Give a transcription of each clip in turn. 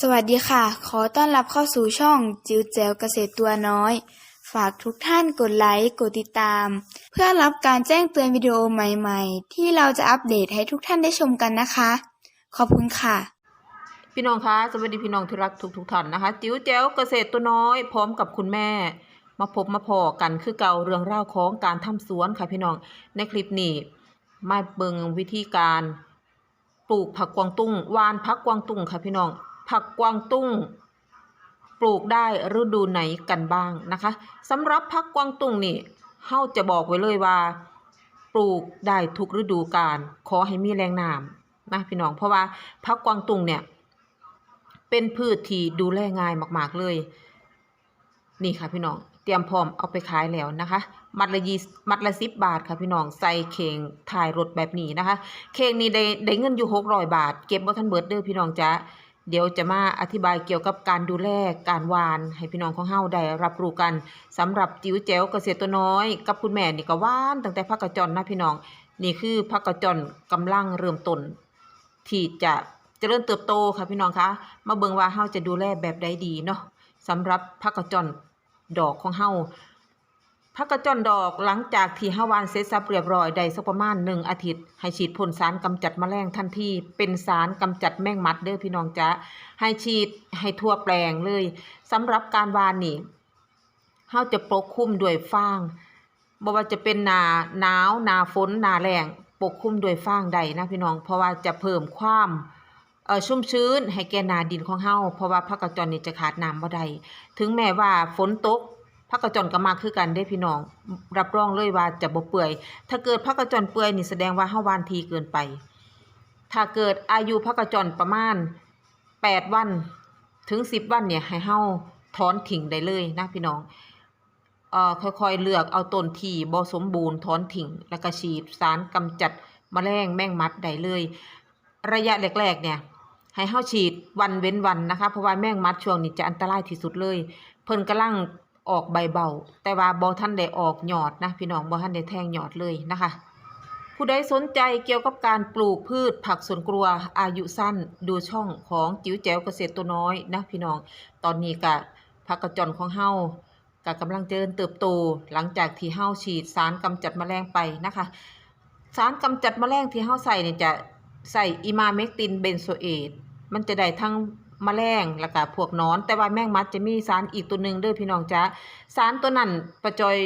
สวัสดีค่ะ ขอต้อนรับเข้าสู่ช่องจิ๋วแจ๋วเกษตรตัวน้อย ฝากทุกท่านกดไลค์ กดติดตาม เพื่อรับการแจ้งเตือนวิดีโอใหม่ๆ ที่เราจะอัปเดตให้ทุกท่านได้ชมกันนะคะ ขอบคุณค่ะ พี่น้องคะสวัสดีพี่น้องที่รักทุกทุกๆท่านนะคะ จิ๋วแจ๋วเกษตรตัวน้อย พร้อมกับคุณแม่ มาพบมาพอกันคือเก่าเรื่องราวของการทำสวนค่ะพี่น้องในคลิปนี้ มาเบิงวิธีการ ปลูกผักกวางตุ้งหวานผักกวางตุ้งค่ะพี่น้อง ผักกวางตุ้ง ปลูกได้ฤดูไหนกันบ้างนะคะสำหรับผักกวางตุ้งนี่เฮาจะบอกไว้เลยว่า ปลูกได้ทุกฤดูกาลขอให้มีแรงน้ำนะพี่น้องเพราะว่าผักกวางตุ้งเนี่ยเป็นพืชที่ดูแลง่ายมาก ๆ เลย นี่ค่ะพี่น้องเตรียมพร้อมเอาไปขายแล้วนะคะ มัดละยีมัดละสิบบาทค่ะพี่น้องใส่เข่งถ่ายรถแบบนี้นะคะ เข่งนี้ได้ได้เงินอยู่หกร้อยบาท เก็บบ่ทันเบิดเด้อพี่น้องจ้ะ เดี๋ยวจะมาอธิบายเกี่ยวกับการดูแลการหวาน ให้พี่น้องของเฮาได้รับรู้กันสำหรับจิ๋วแจ๋วเกษตรตัวน้อย กับคุณแม่นี่ก็หวานตั้งแต่พักกระจรนะพี่น้อง นี่คือพักกระจรกำลังเริ่มต้นที่จะจะเจริญเติบโตค่ะพี่น้องคะมาเบิ่งว่าเฮาจะดูแลแบบใดดีเนาะสำหรับผักกระจอนดอกของเฮา ผักกระจอนดอกหลังจากที่เฮาวานเสร็จสับเรียบร้อยได้สักประมาณ1อาทิตย์ ให้ฉีดพ่นสารกำจัดแมลงทันทีเป็นสารกำจัดแมงมัดเด้อพี่น้องจ๊ะให้ฉีดให้ทั่วแปลงเลยสำหรับการวานนี่เฮาจะปกคลุมด้วยฟางบ่ว่าจะเป็นหนาหนาวหนาฝนหนาแรงปกคลุมด้วยฟางใดนะพี่น้อง เพราะว่าจะเพิ่มความชุ่มชื้นให้แก่นาดินของเฮาเพราะว่าผักกระจรนี่จะขาดน้ำบ่ได้ถึงแม้ว่าฝนตก ผักกระจรก็มากคือกันได้พี่น้อง รับรองเลยว่าจะบ่เปื่อย ถ้าเกิดผักกระจรเปื่อยนี่แสดงว่าเฮาวานทีเกินไป ถ้าเกิดอายุผักกระจรประมาณ8วันถึง10วันเนี่ยให้เฮาถอนทิ้งได้เลยนะพี่น้องเอ่อค่อยๆเลือกเอาต้นที่บ่สมบูรณ์ถอนทิ้งแล้วก็ฉีดสารกำจัดแมลงแมงมัดได้เลย ระยะแรกๆเนี่ยให้เฮาฉีดวันเว้นวันนะคะ เพราะว่าแมงมัดช่วงนี้จะอันตรายที่สุดเลย เพิ่นกำลัง ออกใบเบาแต่ว่าบ่ทันได้ออกหยอดนะพี่น้องบ่ทันได้แทงหยอดเลยนะคะ ผู้ใดสนใจเกี่ยวกับการปลูกพืชผักสวนครัวอายุสั้นดูช่องของจิ๋วแจ๋วเกษตรตัวน้อยนะพี่น้องตอนนี้ก็ผักกระจรของเฮาก็กำลังเจริญเติบโตหลังจากที่เฮาฉีดสารกำจัดแมลงไปนะคะ สารกำจัดแมลงที่เฮาใส่เนี่ยจะใส่อิมาเมกตินเบนโซเอตมันจะได้ทั้ง แมลงแล้วก็พวกนอน แต่ว่าแมงมัดจะมีสารอีกตัวหนึ่งเด้อพี่น้องจ๊ะสารตัวนั้นประจอย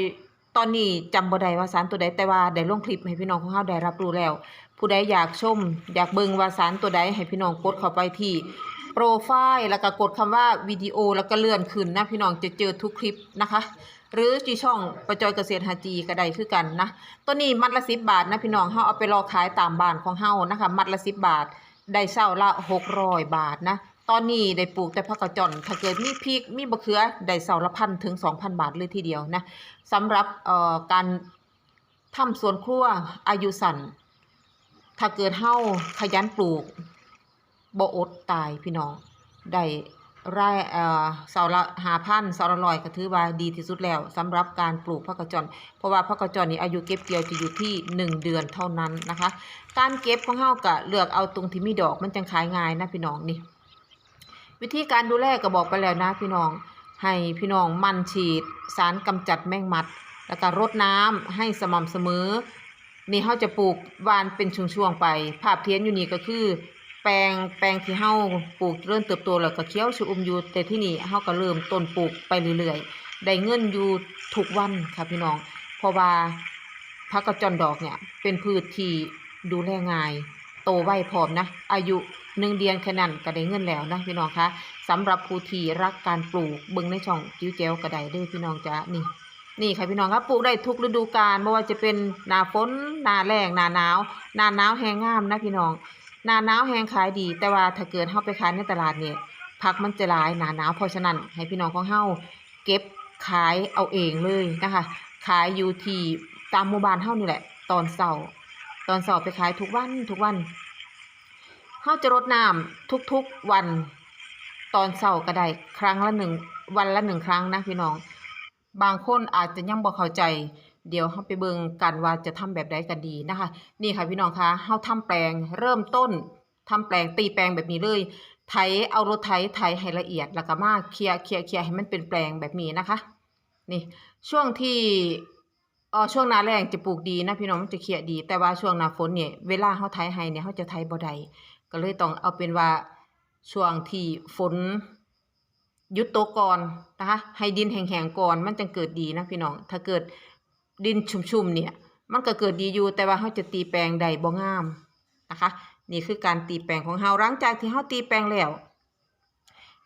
ตอนนี้จำบ่ได้ว่าสารตัวใดแต่ว่าได้ลงคลิปให้พี่น้องของเฮาได้รับรู้แล้ว ผู้ใดอยากชม อยากเบิ่งว่าสารตัวใดให้พี่น้องกดเข้าไปที่โปรไฟล์แล้วก็กดคำว่าวิดีโอแล้วก็เลื่อนขึ้นนะพี่น้องจะเจอทุกคลิปนะคะ หรือที่ช่องประจอยเกษตรฮาจีก็ได้คือกันนะตัวนี้มัดละ10บบาทนะพี่น้องเฮาเอาไปรอขายตามบ้านของเฮานะคะ มัดละ10บบาทได้เช้าละ600บาทนะ ตอนนี้ได้ปลูกแต่ผักกระจอนถ้าเกิดมีพริกมีบะเขือได้เช้าละพันถึง2,000บาทเลยทีเดียวนะสำหรับเอ่อการทำสวนครัวอายุสั้นถ้าเกิดเฮาขยันปลูกบ่อดตายพี่น้องได้ไรเอ่อเสาละ5,000เสาละร้อยก็ถือว่าดีที่สุดแล้วสำหรับการปลูกผักกระจอนเพราะว่าผักกระจอนนี่อายุเก็บเกี่ยวจะอยู่ที่1เดือนเท่านั้นนะคะ การเก็บของเฮาก็เลือกเอาตรงที่มีดอกมันจังขายง่ายนะพี่น้องนี่ วิธีการดูแลก็บอกไปแล้วนะพี่น้อง ให้พี่น้องมันฉีด สารกำจัดแมงมัด แล้วก็รดน้ำให้สม่ำเสมอ นี่เฮาจะปลูกวานเป็นช่วงๆไป ภาพเทียนอยู่นี่ก็คือ แปลงแปลงที่เฮาปลูกเริ่มเติบโตแล้วก็เขียวชูอุมอยู่แต่ที่นี่เฮาก็เริ่มต้นปลูกไปเรื่อยๆ ได้เงินอยู่ทุกวันค่ะพี่น้อง เพราะว่าผักกระจอนดอกเนี่ยเป็นพืชที่ดูแลง่าย โตไวพร้อมนะ อายุ หนึ่งเดือนแค่นั้นก็ได้เงินแล้วนะพี่น้องคะสำหรับผู้ที่รักการปลูกเบิ่งในช่องจิ้วแจ้วก็ได้เด้อพี่น้องจ้ะนี่นี่ค่ะพี่น้องครับปลูกได้ทุกฤดูกาลไม่ว่าจะเป็นหน้าฝนหน้าแล้งหน้าหนาวหน้าหนาวแห้งงามนะพี่น้องหน้าหนาวแห้งขายดี แต่ว่าถ้าเกิดเฮาไปขายในตลาดเนี่ยผักมันจะหลายหนาหนาวเพราะฉะนั้นให้พี่น้องของเฮาเก็บขายเอาเองเลยนะคะ ขายอยู่ที่ตามหมู่บ้านเฮานี่แหละ ตอนเช้าตอนเช้าไปขายทุกวันทุกวัน เฮาจะรดน้ำทุกๆวันตอนเช้าก็ได้ครั้งละหนึ่งวันละหนึ่งครั้งนะพี่น้อง บางคนอาจจะยังบ่เข้าใจ เดี๋ยวเราไปเบิ่งกันว่าจะทำแบบใดกันดีนะคะ นี่ค่ะพี่น้องคะเฮาทำแปลงเริ่มต้นทำแปลงตีแปลงแบบนี้เลยไถเอารถไถไถให้ละเอียดแล้วก็มาเคลียร์เคลียร์เคลียร์ให้มันเป็นแปลงแบบนี้นะคะ นี่ช่วงที่เออช่วงหน้าแรงจะปลูกดีนะพี่น้องมันจะเคลียร์ดี แต่ว่าช่วงหน้าฝนเนี่ยเวลาเฮาไถให้เนี่ยเฮาจะไถบ่ได้ ก็เลยต้องเอาเป็นว่าช่วงที่ฝนยุดตก่อนนะคะให้ดินแห้งๆก่อนมันจึงเกิดดีนะพี่น้อง ถ้าเกิดดินชุ่มๆเนี่ย มันก็เกิดดีอยู่แต่ว่าเฮาจะตีแปลงใดบ่งามนะคะ นี่คือการตีแปลงของเฮาหลังจากที่เฮาตีแปลงแล้ว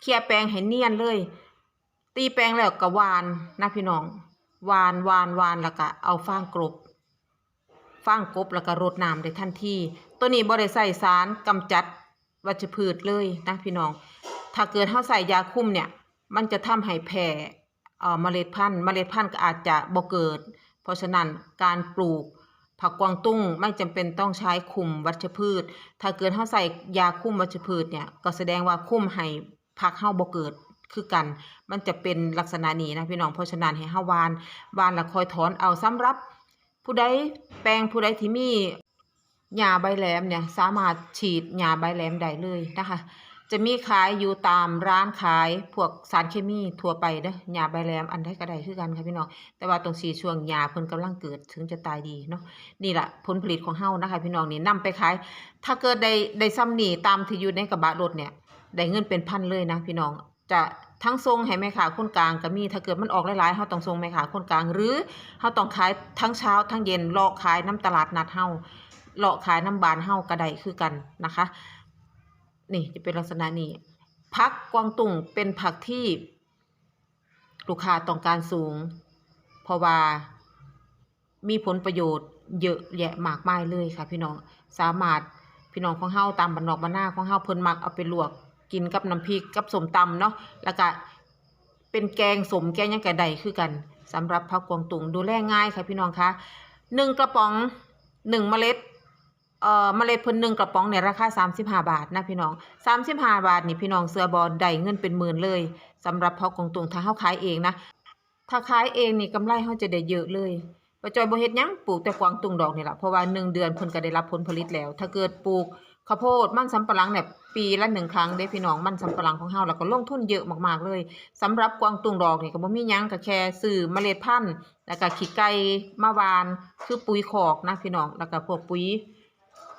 เคลียแปลงให้เนียนเลย ตีแปลงแล้วก็วานนะพี่น้องวานวานวานแล้วก็เอาฟางกลบ ฟางกบแล้วก็รดน้ำได้ทันทีตัวนี้บ่ได้ใส่สารกำจัดวัชพืชเลยนะพี่น้อง ถ้าเกิดเฮาใส่ยาคุมเนี่ย มันจะทำให้แผ่เอ่อเมล็ดพันธุ์เมล็ดพันธุ์ก็อาจจะบ่เกิด เพราะฉะนั้นการปลูกผักกวางตุ้งไม่จำเป็นต้องใช้คุมวัชพืช ถ้าเกิดเฮาใส่ยาคุมวัชพืชเนี่ยก็แสดงว่าคุมให้ผักเฮาบ่เกิดคือกัน มันจะเป็นลักษณะนี้นะพี่น้อง เพราะฉะนั้นให้เฮาวานวานแล้วคอยถอนเอาสำหรับผู้ใด แปลงผู้ใดที่มีหญ้าใบแหลมเนี่ยสามารถฉีดหญ้าใบแหลมได้เลยนะคะ จะมีขายอยู่ตามร้านขายพวกสารเคมีทั่วไปเด้อหญ้าใบแหลมอันใดก็ได้คือกันค่ะพี่น้องแต่ว่าตรงสีช่วงหญ้าเพิ่นกำลังเกิดถึงจะตายดีเนาะนี่แหละผลผลิตของเฮานะคะพี่น้องนี่นำไปขาย ถ้าเกิดได้ได้ซ้ำหนีตามที่อยู่ในกระบะรถเนี่ยได้เงินเป็นพันเลยนะพี่น้องจะ ทั้งทรงให้แม่ค้าคนกลางก็มีถ้าเกิดมันออกหลายๆเฮาต้องทรงแม่ค้าคนกลาง หรือเฮาต้องขายทั้งเช้าทั้งเย็นเลาะขายน้ำตลาดนัดเฮาเลาะขายน้ำบานเฮาก็ได้คือกันนะคะ นี่จะเป็นลักษณะนี้ผักกวางตุ้งเป็นผักที่ลูกค้าต้องการสูง เพราะว่ามีผลประโยชน์เยอะแยะมากมายเลยค่ะพี่น้องสามารถพี่น้องของเฮาตามบ้านนอกบ้านนาของเฮาเพิ่นมักเอาไปลวก กินกับน้ำพริกกับสมตำเนาะแล้วก็เป็นแกงสมแกงยังกะใดคือกันสำหรับผักกวางตุ้งดูแลง่ายค่ะพี่น้องคะหนึ่งกระป๋องหนึ่งเมล็ดเอ่อเมล็ดพิ่นหนึ่งกระป๋องเนี่ยราคา35บาทนะพี่น้อง35บาทนี่พี่น้องเสือบอลได้เงินเป็นหมื่นเลยสำหรับพอกงตุงถ้าเฮาขายเองนะถ้าขายเองนี่กำไรเฮาจะได้เยอะเลยป้าจอยบ่เฮ็ดยังปลูกแต่กวางตุงดอกนี่ล่ะเพราะว่าหนึ่งเดือนเพิ่นก็ได้รับผลผลิตแล้ว ถ้าเกิดปลูก ข้าวโพดมันสำปะหลังเนี่ยปีละหนึ่งครั้งเด้พี่น้องมันสำปะหลังของเฮาแล้วก็ลงทุนเยอะมากๆเลยสำหรับกวางตุงดอกนี่ก็บ่มีหยังก็แค่ซื้อเมล็ดพันธุ์แล้วก็ขี้ไก่มาวานคือปุ๋ยคอกนะพี่น้องแล้วก็พวกปุ๋ย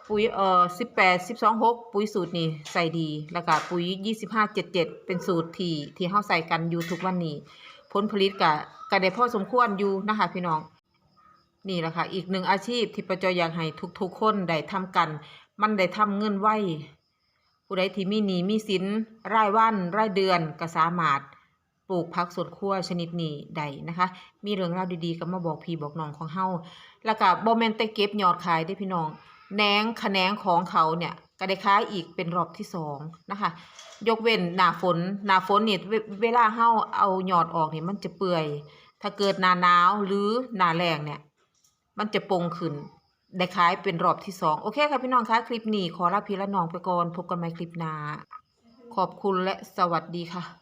ปุ๋ยเอ่อสิบแปดสิบสองหกปุ๋ยสูตรนี่ใส่ดี แล้วก็ปุ๋ยยี่สิบห้าเจ็ดเจ็ดเป็นสูตรที่ที่เฮาใส่กันอยู่ทุกวันนี้ ผลผลิตก็ก็ได้พอสมควรอยู่นะคะพี่น้องนี่แหละค่ะอีกหนึ่งอาชีพที่ประจอยอยากให้ทุกๆคนได้ทำกัน มันได้ทำเงินไวผู้ใดที่มีหนี้มีสินรายวันรายเดือนก็สามารถปลูกผักสวนครัวชนิดนี้ได้นะคะ มีเรื่องราวดีๆก็มาบอกพี่บอกน้องของเฮาแล้วก็บ่แม่นแต่เก็บยอดขายได้พี่น้องแหนงขะแหนงของเขาเนี่ยก็ได้ขายอีกเป็นรอบที่สองนะคะ ยกเว้นหนาฝนหนาฝนนี่เวเวลาเฮาเอายอดออกนี่มันจะเปื่อย ถ้าเกิดหนาหนาวหรือหนาแล้งเนี่ย มันจะปงขึ้น ได้ขายเป็นรอบที่สองโอเคค่ะพี่น้องคะคลิปนี้ขอลาพี่ละน้องไปก่อนพบกันใหม่คลิปหน้าขอบคุณและสวัสดีค่ะ